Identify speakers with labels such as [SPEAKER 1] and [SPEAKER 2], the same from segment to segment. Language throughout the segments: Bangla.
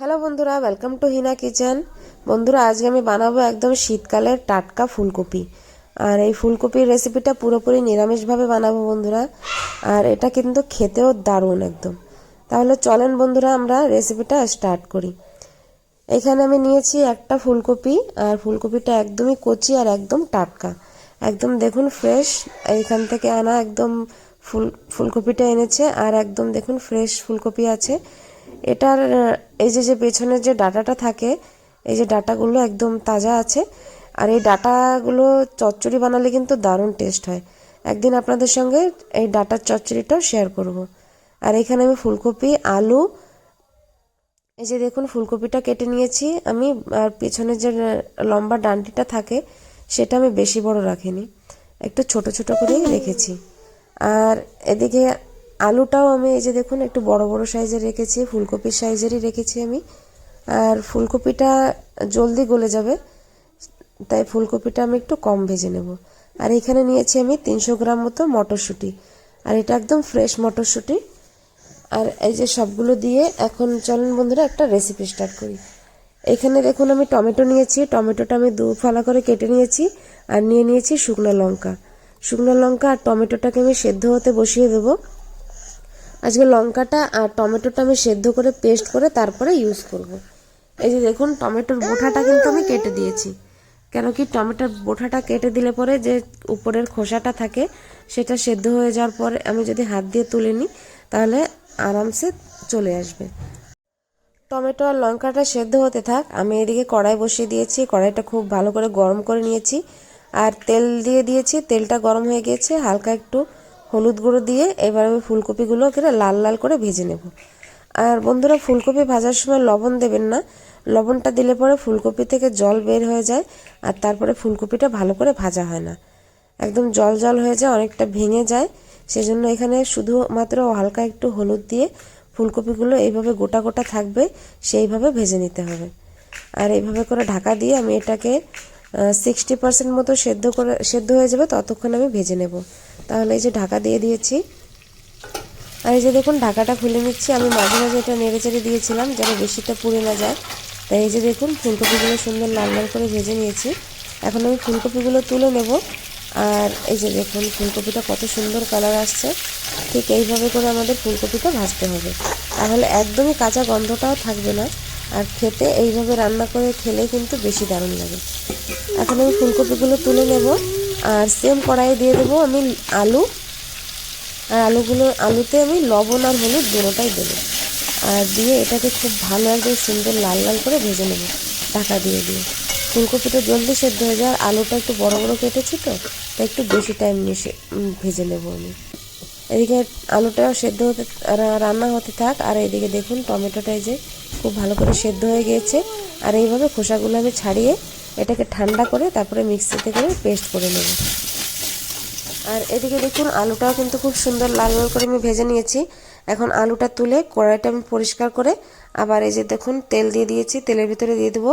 [SPEAKER 1] হ্যালো বন্ধুরা ওয়েলকাম টু হিনা কিচেন বন্ধুরা, আজকে আমি বানাবো একদম শীতকালের টাটকা ফুলকপি। আর এই ফুলকপির রেসিপিটা পুরোপুরি নিরামিষভাবে বানাবো বন্ধুরা। আর এটা কিন্তু খেতেও দারুণ একদম। তাহলে চলেন বন্ধুরা, আমরা রেসিপিটা স্টার্ট করি। এখানে আমি নিয়েছি একটা ফুলকপি, আর ফুলকপিটা একদমই কচি আর একদম টাটকা। একদম দেখুন ফ্রেশ এইখান থেকে আনা একদম ফুল, ফুলকপিটা এনেছে। আর একদম দেখুন ফ্রেশ ফুলকপি আছে। এটার এই যে যে পেছনের যে ডাটাটা থাকে, এই যে ডাটাগুলো একদম তাজা আছে। আর এই ডাটাগুলো চচ্চড়ি বানালে কিন্তু দারুণ টেস্ট হয়। একদিন আপনাদের সঙ্গে এই ডাটার চচ্চড়িটাও শেয়ার করব। আর এখানে আমি ফুলকপি, আলু, এই যে দেখুন, ফুলকপিটা কেটে নিয়েছি আমি, আর পেছনের যে লম্বা ডান্ডিটা থাকে, সেটা আমি বেশি বড় রাখিনি। একটু ছোট ছোট করেই রেখেছি। আর এদিকে আলুটাও আমি এই যে দেখুন, একটু বড় বড় সাইজের রেখেছি, ফুলকপির সাইজেরই রেখেছি আমি। আর ফুলকপিটা জলদি গলে যাবে, তাই ফুলকপিটা আমি একটু কম ভেজে নেব। আর এখানে নিয়েছি আমি তিনশো গ্রাম মতো মটরশুঁটি। আর এটা একদম ফ্রেশ মটরশুঁটি। আর এই যে সবগুলো দিয়ে এখন চলেন বন্ধুরা, একটা রেসিপি স্টার্ট করি। এখানে দেখুন, আমি টমেটো নিয়েছি। টমেটোটা আমি দু ফালা করে কেটে নিয়েছি আর নিয়ে নিয়েছি শুকনো লঙ্কা। শুকনো লঙ্কা আর টমেটোটাকে আমি সেদ্ধ হতে বসিয়ে দেবো। আজকে লঙ্কাটা আর টমেটোটা আমি সেদ্ধ করে পেস্ট করে তারপরে ইউজ করব। এই যে দেখুন, টমেটোর বোঠাটা কিন্তু আমি কেটে দিয়েছি। কেন কি টমেটোর বোঠাটা কেটে দিলে পরে যে উপরের খোসাটা থাকে, সেটা সেদ্ধ হয়ে যাওয়ার পরে আমি যদি হাত দিয়ে তুলে নিই, তাহলে আরামসে চলে আসবে। টমেটো আর লঙ্কাটা সেদ্ধ হতে থাক, আমি এদিকে কড়াই বসিয়ে দিয়েছি। কড়াইটা খুব ভালো করে গরম করে নিয়েছি। আর তেল দিয়ে দিয়েছি, তেলটা গরম হয়ে গিয়েছে হালকা একটু হলুদ গুঁড়ো দিয়ে এবার আমি ফুলকপিগুলো এখানে লাল লাল করে ভেজে নেব। আর বন্ধুরা, ফুলকপি ভাজার সময় লবণ দেবেন না। লবণটা দিলে পরে ফুলকপি থেকে জল বের হয়ে যায় আর তারপরে ফুলকপিটা ভালো করে ভাজা হয় না। একদম জল জল হয়ে যায়, অনেকটা ভেঙে যায়। সেজন্য এখানে শুধুমাত্র হালকা একটু হলুদ দিয়ে ফুলকপিগুলো এইভাবে গোটা গোটা থাকবে, সেইভাবে ভেজে নিতে হবে। আর এইভাবে করে ঢাকা দিয়ে আমি এটাকে সিক্সটি পার্সেন্ট মতো সেদ্ধ করে, সেদ্ধ হয়ে যাবে, ততক্ষণ আমি ভেজে নেব। তাহলে এই যে ঢাকা দিয়ে দিয়েছি। আর এই যে দেখুন, ঢাকাটা খুলে নিচ্ছি। আমি মাঝে মাঝে এটা নেড়ে চেড়ে দিয়েছিলাম, যেন বেশিটা পুড়ে না যায়। তাই এই যে দেখুন, ফুলকপিগুলো সুন্দর লাল লাল করে ভেজে নিয়েছি। এখন আমি ফুলকপিগুলো তুলে নেব। আর এই যে দেখুন, ফুলকপিটা কত সুন্দর কালার আসছে। ঠিক এইভাবে করে আমাদের ফুলকপিটা ভাজতে হবে। তাহলে একদমই কাঁচা গন্ধটাও থাকবে না। আর খেতে এইভাবে রান্না করে খেলে কিন্তু বেশি দারুণ লাগে। এখন আমি ফুলকপিগুলো তুলে নেব। আর সেম কড়াইয়ে দিয়ে দেবো আমি আলু। আর আলুগুলো, আলুতে আমি লবণ আর হলুদ দুটোটাই দেবো। আর দিয়ে এটাকে খুব ভালো একদম সুন্দর লাল লাল করে ভেজে নেব, ঢাকা দিয়ে দিয়ে। ফুলকপিটা জলদি সেদ্ধ হয়ে যায় আলুটা একটু বড় বড় কেটেছি তো, তাই একটু বেশি টাইম নিয়ে ভেজে নেব আমি। এদিকে আলুটাও সেদ্ধ হতে রান্না হতে থাক, আর এদিকে দেখুন টমেটোটা যে খুব ভালো করে সেদ্ধ হয়ে গিয়েছে আর এইভাবে খোসাগুলো আমি ছাড়িয়ে এটাকে ঠান্ডা করে তারপরে মিক্সিতে করে পেস্ট করে নেব। আর এদিকে দেখুন, আলুটাও কিন্তু খুব সুন্দর লাল লাল করে আমি ভেজে নিয়েছি। এখন আলুটা তুলে কড়াইটা আমি পরিষ্কার করে আবার এই যে দেখুন, তেল দিয়ে দিয়েছি, তেলের ভিতরে দিয়ে দেবো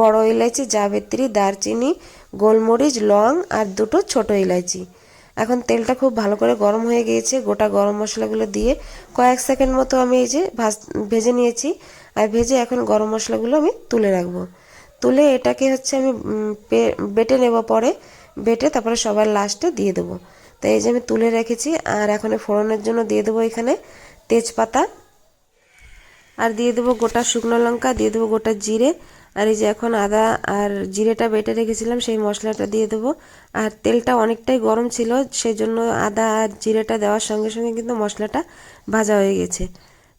[SPEAKER 1] বড় ইলাইচি, জাবেত্রী, দারচিনি, গোলমরিচ, লং আর দুটো ছোট ইলাইচি। এখন তেলটা খুব ভালো করে গরম হয়ে গিয়েছে, গোটা গরম মশলাগুলো দিয়ে কয়েক সেকেন্ড মতো আমি এই যে ভাজ, ভেজে নিয়েছি। আর ভেজে এখন গরম মশলাগুলো আমি তুলে রাখব। তুলে এটাকে হচ্ছে আমি বেটে নেব পরে। বেটে তারপরে সবার লাস্টে দিয়ে দেবো। তাই এই যে আমি তুলে রেখেছি, আর এখন ফোড়নের জন্য দিয়ে দেবো এখানে তেজপাতা। আর দিয়ে দেবো গোটা শুকনো লঙ্কা, দিয়ে দেবো গোটা জিরে। আর এই যে এখন আদা আর জিরেটা বেটে রেখেছিলাম, সেই মশলাটা দিয়ে দেবো। আর তেলটা অনেকটাই গরম ছিল সেই জন্য আদা আর জিরেটা দেওয়ার সঙ্গে সঙ্গে কিন্তু মশলাটা ভাজা হয়ে গেছে।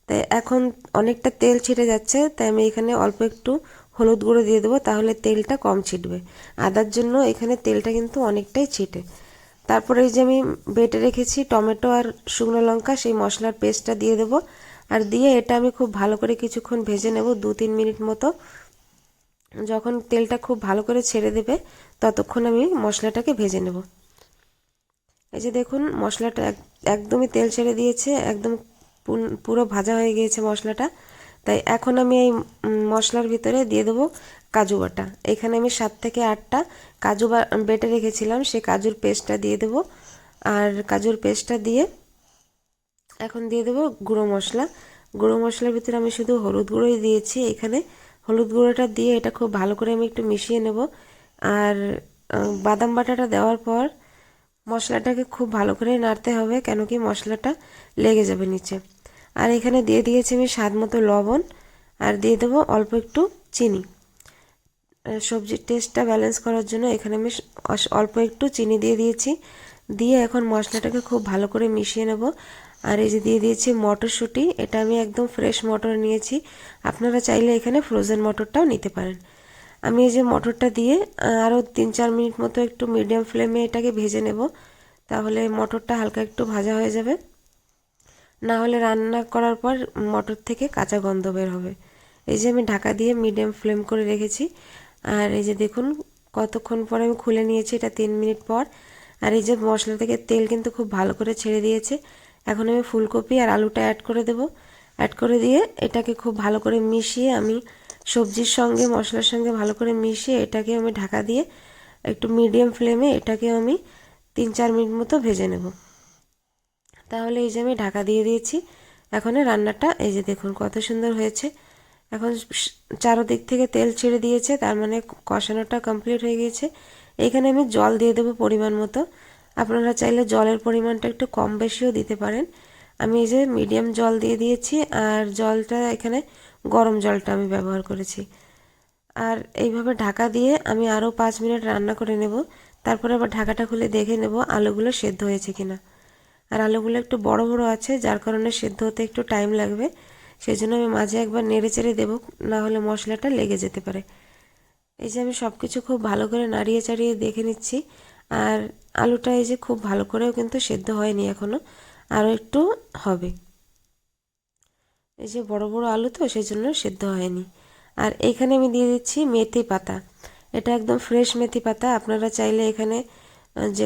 [SPEAKER 1] তাই এখন অনেকটা তেল ছিটে যাচ্ছে, তাই আমি এখানে অল্প একটু হলুদ গুঁড়ো দিয়ে দেবো, তাহলে তেলটা কম ছিটবে। আদার জন্য এখানে তেলটা কিন্তু অনেকটাই ছিটে। তারপরে এই যে আমি বেটে রেখেছি টমেটো আর শুকনো লঙ্কা, সেই মশলার পেস্টটা দিয়ে দেবো। আর দিয়ে এটা আমি খুব ভালো করে কিছুক্ষণ ভেজে নেব, দু তিন মিনিট মতো। যখন তেলটা খুব ভালো করে ছেড়ে দেবে, ততক্ষণ আমি মশলাটাকে ভেজে নেব। এই যে দেখুন, মশলাটা এক- একদমই তেল ছেড়ে দিয়েছে, একদম পুরো ভাজা হয়ে গিয়েছে মশলাটা। তাই এখন আমি এই মশলার ভিতরে দিয়ে দেবো কাজু বাটা। এখানে আমি সাত থেকে আটটা কাজু বেটে রেখেছিলাম সেই কাজুর পেস্টটা দিয়ে দেবো। আর কাজুর পেস্টটা দিয়ে এখন দিয়ে দেবো গুঁড়ো মশলা। গুঁড়ো মশলার ভিতরে আমি শুধু হলুদ গুঁড়োই দিয়েছি। এখানে হলুদ গুঁড়োটা দিয়ে এটা খুব ভালো করে আমি একটু মিশিয়ে নেব। আর বাদাম বাটাটা দেওয়ার পর মশলাটাকে খুব ভালো করে নাড়তে হবে, কেন কি মশলাটা লেগে যাবে নিচে। আর এখানে দিয়ে দিয়েছি আমি স্বাদ মতো লবণ, আর দিয়ে দেবো অল্প একটু চিনি। সবজির টেস্টটা ব্যালেন্স করার জন্য এখানে আমি অল্প একটু চিনি দিয়ে দিয়েছি। দিয়ে এখন মশলাটাকে খুব ভালো করে মিশিয়ে নেব। আর এই যে দিয়ে দিয়েছি মটরশুঁটি, এটা আমি একদম ফ্রেশ মটর নিয়েছি। আপনারা চাইলে এখানে ফ্রোজেন মটরটাও নিতে পারেন। আমি এই যে মটরটা দিয়ে আরও তিন চার মিনিট মতো একটু মিডিয়াম ফ্লেমে এটাকে ভেজে নেব। তাহলে মটরটা হালকা একটু ভাজা হয়ে যাবে। না হলে রান্না করার পর মটর থেকে কাঁচা গন্ধ বের হবে। এই যে আমি ঢাকা দিয়ে মিডিয়াম ফ্লেম করে রেখেছি। আর এই যে দেখুন, কতক্ষণ পরে আমি খুলে নিয়েছি, এটা তিন মিনিট পর। আর এই যে মশলা থেকে তেল কিন্তু খুব ভালো করে ছেড়ে দিয়েছে। এখন আমি ফুলকপি আর আলুটা অ্যাড করে দেব। অ্যাড করে দিয়ে এটাকে খুব ভালো করে মিশিয়ে আমি সবজির সঙ্গে, মশলার সঙ্গে ভালো করে মিশিয়ে এটাকে আমি ঢাকা দিয়ে একটু মিডিয়াম ফ্লেমে এটাকে আমি তিন চার মিনিট মতো ভেজে নেব। তাহলে এই যে আমি ঢাকা দিয়ে দিয়েছি। এখন রান্নাটা, এই যে দেখুন কত সুন্দর হয়েছে। এখন চারোদিক থেকে তেল ছেড়ে দিয়েছে, তার মানে কষানোটা কমপ্লিট হয়ে গিয়েছে। এইখানে আমি জল দিয়ে দেবো পরিমাণ মতো। আপনারা চাইলে জলের পরিমাণটা একটু কম বেশিও দিতে পারেন। আমি এই যে মিডিয়াম জল দিয়ে দিয়েছি, আর জলটা এখানে গরম জলটা আমি ব্যবহার করেছি। আর এইভাবে ঢাকা দিয়ে আমি আরও পাঁচ মিনিট রান্না করে নেব। তারপরে আবার ঢাকাটা খুলে দেখে নেব আলুগুলো সেদ্ধ হয়েছে কিনা। আর আলুগুলো একটু বড় বড় আছে, যার কারণে সেদ্ধ হতে একটু টাইম লাগবে। সেই জন্য আমি মাঝে একবার নেড়ে চেড়ে দেবো, না হলে মশলাটা লেগে যেতে পারে। এই যে আমি সব কিছু খুব ভালো করে নাড়িয়ে চাড়িয়ে দেখে নিচ্ছি। আর আলুটা এই যে খুব ভালো করেও কিন্তু সেদ্ধ হয়নি এখনও আরও একটু হবে। এই যে বড় বড় আলু তো সেই জন্য সেদ্ধ হয়নি। আর এখানে আমি দিয়ে দিচ্ছি মেথি পাতা। এটা একদম ফ্রেশ মেথি পাতা, আপনারা চাইলে এখানে যে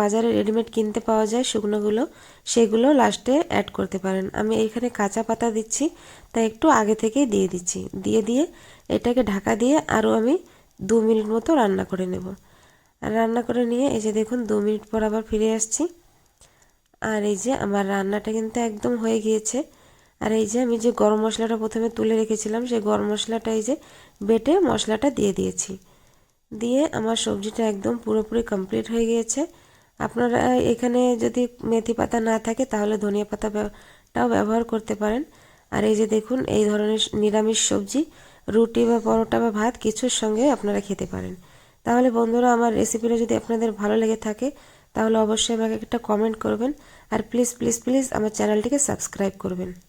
[SPEAKER 1] বাজারে রেডিমেড কিনতে পাওয়া যায় শুকনোগুলো, সেগুলো লাস্টে অ্যাড করতে পারেন। আমি এইখানে কাঁচা পাতা দিচ্ছি, তাই একটু আগে থেকেই দিয়ে দিচ্ছি। দিয়ে দিয়ে এটাকে ঢাকা দিয়ে আরও আমি দু মিনিট মতো রান্না করে নেব। আর রান্না করে নিয়ে এই যে দেখুন, দু মিনিট পর আবার ফিরে আসছি। আর এই যে আমার রান্নাটা কিন্তু একদম হয়ে গিয়েছে। আর এই যে আমি যে গরম মশলাটা প্রথমে তুলে রেখেছিলাম, সেই গরম মশলাটা এই যে বেটে মশলাটা দিয়ে দিয়েছি। দিয়ে আমার সবজিটা একদম পুরোপুরি কমপ্লিট হয়ে গিয়েছে। আপনারা এখানে যদি মেথি পাতা না থাকে, তাহলে ধনিয়া পাতাটাও ব্যবহার করতে পারেন। আর এই যে দেখুন, এই ধরনের নিরামিষ সবজি, রুটি বা পরোটা বা ভাত কিছুর সঙ্গে আপনারা খেতে পারেন। তাহলে বন্ধুরা, আমার রেসিপিটা যদি আপনাদের ভালো লেগে থাকে, তাহলে অবশ্যই আমাকে একটা কমেন্ট করবেন। আর প্লিজ প্লিজ প্লিজ আমার চ্যানেলটিকে সাবস্ক্রাইব করবেন।